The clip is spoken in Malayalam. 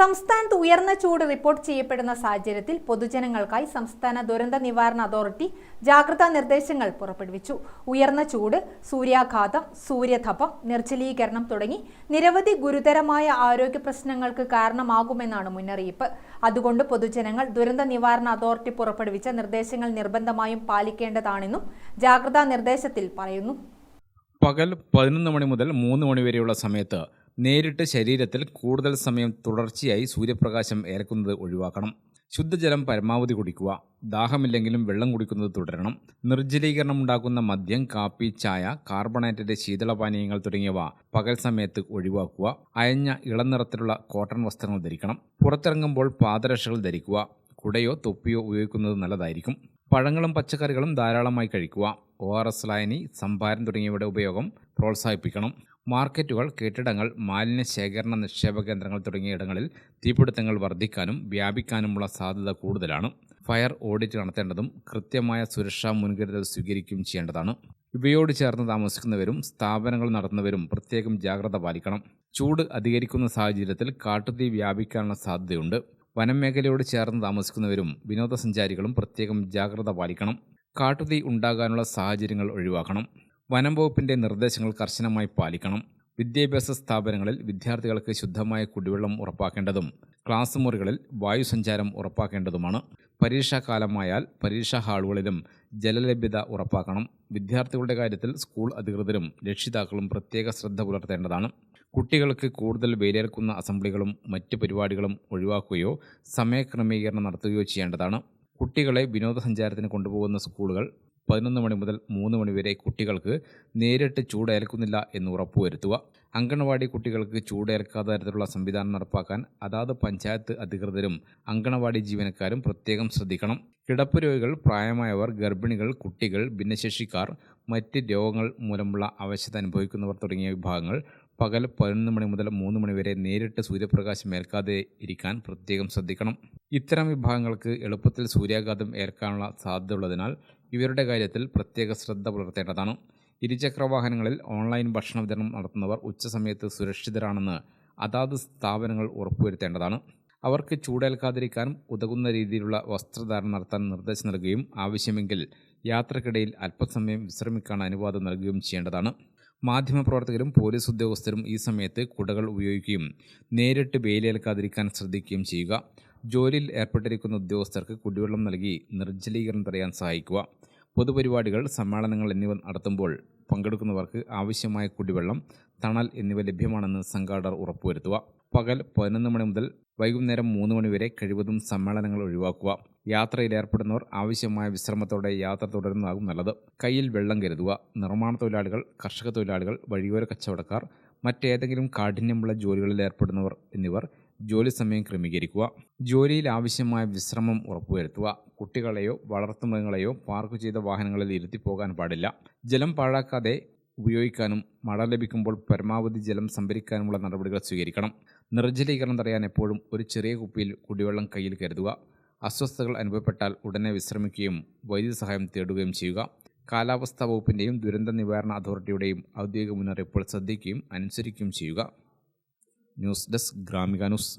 സംസ്ഥാനത്ത് ഉയർന്ന ചൂട് റിപ്പോർട്ട് ചെയ്യപ്പെടുന്ന സാഹചര്യത്തിൽ പൊതുജനങ്ങൾക്കായി സംസ്ഥാന ദുരന്ത നിവാരണ അതോറിറ്റി ജാഗ്രതാ നിർദ്ദേശങ്ങൾ പുറപ്പെടുവിച്ചു. ഉയർന്ന ചൂട് സൂര്യാഘാതം സൂര്യതപം നിർജലീകരണം തുടങ്ങി നിരവധി ഗുരുതരമായ ആരോഗ്യ പ്രശ്നങ്ങൾക്ക് കാരണമാകുമെന്നാണ് മുന്നറിയിപ്പ്. അതുകൊണ്ട് പൊതുജനങ്ങൾ ദുരന്ത നിവാരണ അതോറിറ്റി പുറപ്പെടുവിച്ച നിർദ്ദേശങ്ങൾ നിർബന്ധമായും പാലിക്കേണ്ടതാണെന്നും ജാഗ്രതാ നിർദ്ദേശത്തിൽ പറയുന്നു. പകൽ പതിനൊന്ന് മണി മുതൽ മൂന്ന് മണി വരെയുള്ള സമയത്ത് നേരിട്ട് ശരീരത്തിൽ കൂടുതൽ സമയം തുടർച്ചയായി സൂര്യപ്രകാശം ഏൽക്കുന്നത് ഒഴിവാക്കണം. ശുദ്ധജലം പരമാവധി കുടിക്കുക. ദാഹമില്ലെങ്കിലും വെള്ളം കുടിക്കുന്നത് തുടരണം. നിർജലീകരണം ഉണ്ടാക്കുന്ന മദ്യം കാപ്പി ചായ കാർബണേറ്റഡ് ശീതളപാനീയങ്ങൾ തുടങ്ങിയവ പകൽ സമയത്ത് ഒഴിവാക്കുക. അയഞ്ഞ ഇളനിറത്തിലുള്ള കോട്ടൺ വസ്ത്രങ്ങൾ ധരിക്കണം. പുറത്തിറങ്ങുമ്പോൾ പാദരക്ഷകൾ ധരിക്കുക. കുടയോ തൊപ്പിയോ ഉപയോഗിക്കുന്നത് നല്ലതായിരിക്കും. പഴങ്ങളും പച്ചക്കറികളും ധാരാളമായി കഴിക്കുക. ഒ ആർ എസ് ലായനി സംഭാരം തുടങ്ങിയവയുടെ ഉപയോഗം പ്രോത്സാഹിപ്പിക്കണം. മാർക്കറ്റുകൾ കെട്ടിടങ്ങൾ മാലിന്യ ശേഖരണ നിക്ഷേപ കേന്ദ്രങ്ങൾ തുടങ്ങിയ ഇടങ്ങളിൽ തീപിടുത്തങ്ങൾ വർദ്ധിക്കാനും വ്യാപിക്കാനുമുള്ള സാധ്യത കൂടുതലാണ്. ഫയർ ഓഡിറ്റ് നടത്തേണ്ടതും കൃത്യമായ സുരക്ഷാ മുൻകരുതൽ സ്വീകരിക്കുകയും ചെയ്യേണ്ടതാണ്. ഇവയോട് ചേർന്ന് താമസിക്കുന്നവരും സ്ഥാപനങ്ങൾ നടത്തുന്നവരും പ്രത്യേകം ജാഗ്രത പാലിക്കണം. ചൂട് അധികരിക്കുന്ന സാഹചര്യത്തിൽ കാട്ടുതീ വ്യാപിക്കാനുള്ള സാധ്യതയുണ്ട്. വനമേഖലയോട് ചേർന്ന് താമസിക്കുന്നവരും വിനോദസഞ്ചാരികളും പ്രത്യേകം ജാഗ്രത പാലിക്കണം. കാട്ടുതീ ഉണ്ടാകാനുള്ള സാഹചര്യങ്ങൾ ഒഴിവാക്കണം. വനം വകുപ്പിന്റെ നിർദ്ദേശങ്ങൾ കർശനമായി പാലിക്കണം. വിദ്യാഭ്യാസ സ്ഥാപനങ്ങളിൽ വിദ്യാർത്ഥികൾക്ക് ശുദ്ധമായ കുടിവെള്ളം ഉറപ്പാക്കേണ്ടതും ക്ലാസ് മുറികളിൽ വായുസഞ്ചാരം ഉറപ്പാക്കേണ്ടതുമാണ്. പരീക്ഷാകാലമായാൽ പരീക്ഷാ ഹാളുകളിലും ജലലഭ്യത ഉറപ്പാക്കണം. വിദ്യാർത്ഥികളുടെ കാര്യത്തിൽ സ്കൂൾ അധികൃതരും രക്ഷിതാക്കളും പ്രത്യേക ശ്രദ്ധ പുലർത്തേണ്ടതാണ്. കുട്ടികൾക്ക് കൂടുതൽ വേലേൽക്കുന്ന അസംബ്ലികളും മറ്റ് പരിപാടികളും ഒഴിവാക്കുകയോ സമയക്രമീകരണം നടത്തുകയോ ചെയ്യേണ്ടതാണ്. കുട്ടികളെ വിനോദസഞ്ചാരത്തിന് കൊണ്ടുപോകുന്ന സ്കൂളുകൾ പതിനൊന്ന് മണി മുതൽ മൂന്ന് മണി വരെ കുട്ടികൾക്ക് നേരിട്ട് ചൂടേൽക്കുന്നില്ല എന്ന് ഉറപ്പുവരുത്തുക. അങ്കണവാടി കുട്ടികൾക്ക് ചൂടേൽക്കാത്ത തരത്തിലുള്ള സംവിധാനം നടപ്പാക്കാൻ അതാത് പഞ്ചായത്ത് അധികൃതരും അങ്കണവാടി ജീവനക്കാരും പ്രത്യേകം ശ്രദ്ധിക്കണം. കിടപ്പ് രോഗികൾ പ്രായമായവർ ഗർഭിണികൾ കുട്ടികൾ ഭിന്നശേഷിക്കാർ മറ്റ് രോഗങ്ങൾ മൂലമുള്ള അവശത അനുഭവിക്കുന്നവർ തുടങ്ങിയ വിഭാഗങ്ങൾ പകൽ പതിനൊന്ന് മണി മുതൽ മൂന്ന് മണി വരെ നേരിട്ട് സൂര്യപ്രകാശം ഏൽക്കാതെ ഇരിക്കാൻ പ്രത്യേകം ശ്രദ്ധിക്കണം. ഇത്തരം വിഭാഗങ്ങൾക്ക് എളുപ്പത്തിൽ സൂര്യാഘാതം ഏൽക്കാനുള്ള സാധ്യതയുള്ളതിനാൽ ഇവരുടെ കാര്യത്തിൽ പ്രത്യേക ശ്രദ്ധ പുലർത്തേണ്ടതാണ്. ഇരുചക്ര വാഹനങ്ങളിൽ ഓൺലൈൻ ഭക്ഷണ വിതരണം നടത്തുന്നവർ ഉച്ചസമയത്ത് സുരക്ഷിതരാണെന്ന് അതാത് സ്ഥാപനങ്ങൾ ഉറപ്പുവരുത്തേണ്ടതാണ്. അവർക്ക് ചൂടേൽക്കാതിരിക്കാനും ഉതകുന്ന രീതിയിലുള്ള വസ്ത്രധാരണം നടത്താൻ നിർദ്ദേശം നൽകുകയും ആവശ്യമെങ്കിൽ യാത്രക്കിടയിൽ അല്പസമയം വിശ്രമിക്കാൻ അനുവാദം നൽകുകയും ചെയ്യേണ്ടതാണ്. മാധ്യമപ്രവർത്തകരും പോലീസ് ഉദ്യോഗസ്ഥരും ഈ സമയത്ത് കുടകൾ ഉപയോഗിക്കുകയും നേരിട്ട് വെയിലേൽക്കാതിരിക്കാൻ ശ്രദ്ധിക്കുകയും ചെയ്യുക. ജോലിയിൽ ഏർപ്പെട്ടിരിക്കുന്ന ഉദ്യോഗസ്ഥർക്ക് കുടിവെള്ളം നൽകി നിർജലീകരണം തടയാൻ സഹായിക്കുക. പൊതുപരിപാടികൾ സമ്മേളനങ്ങൾ എന്നിവ നടത്തുമ്പോൾ പങ്കെടുക്കുന്നവർക്ക് ആവശ്യമായ കുടിവെള്ളം തണൽ എന്നിവ ലഭ്യമാണെന്ന് സംഘാടകർ ഉറപ്പുവരുത്തുക. പകൽ പതിനൊന്ന് മണി മുതൽ വൈകുന്നേരം മൂന്ന് മണി വരെ കഴിവതും സമ്മേളനങ്ങൾ ഒഴിവാക്കുക. യാത്രയിൽ ഏർപ്പെടുന്നവർ ആവശ്യമായ വിശ്രമത്തോടെ യാത്ര തുടരുന്നതാകും നല്ലത്. കയ്യിൽ വെള്ളം കരുതുക. നിർമ്മാണ തൊഴിലാളികൾ കർഷക തൊഴിലാളികൾ വഴിയോര കച്ചവടക്കാർ മറ്റേതെങ്കിലും കാഠിന്യമുള്ള ജോലികളിൽ ഏർപ്പെടുന്നവർ എന്നിവർ ജോലി സമയം ക്രമീകരിക്കുക. ജോലിയിൽ ആവശ്യമായ വിശ്രമം ഉറപ്പുവരുത്തുക. കുട്ടികളെയോ വളർത്തുമൃഗങ്ങളെയോ പാർക്ക് ചെയ്ത വാഹനങ്ങളിൽ ഇരുത്തി പോകാൻ പാടില്ല. ജലം പാഴാക്കാതെ ഉപയോഗിക്കാനും മഴ ലഭിക്കുമ്പോൾ പരമാവധി ജലം സംഭരിക്കാനുമുള്ള നടപടികൾ സ്വീകരിക്കണം. നിർജലീകരണം തടയാൻ എപ്പോഴും ഒരു ചെറിയ കുപ്പിയിൽ കുടിവെള്ളം കയ്യിൽ കരുതുക. അസ്വസ്ഥതകൾ അനുഭവപ്പെട്ടാൽ ഉടനെ വിശ്രമിക്കുകയും വൈദ്യുതി സഹായം തേടുകയും ചെയ്യുക. കാലാവസ്ഥാ വകുപ്പിന്റെയും ദുരന്ത നിവാരണ അതോറിറ്റിയുടെയും ഔദ്യോഗിക മുന്നറിയിപ്പുകൾ ശ്രദ്ധിക്കുകയും അനുസരിക്കുകയും ചെയ്യുക. News desk Gramika news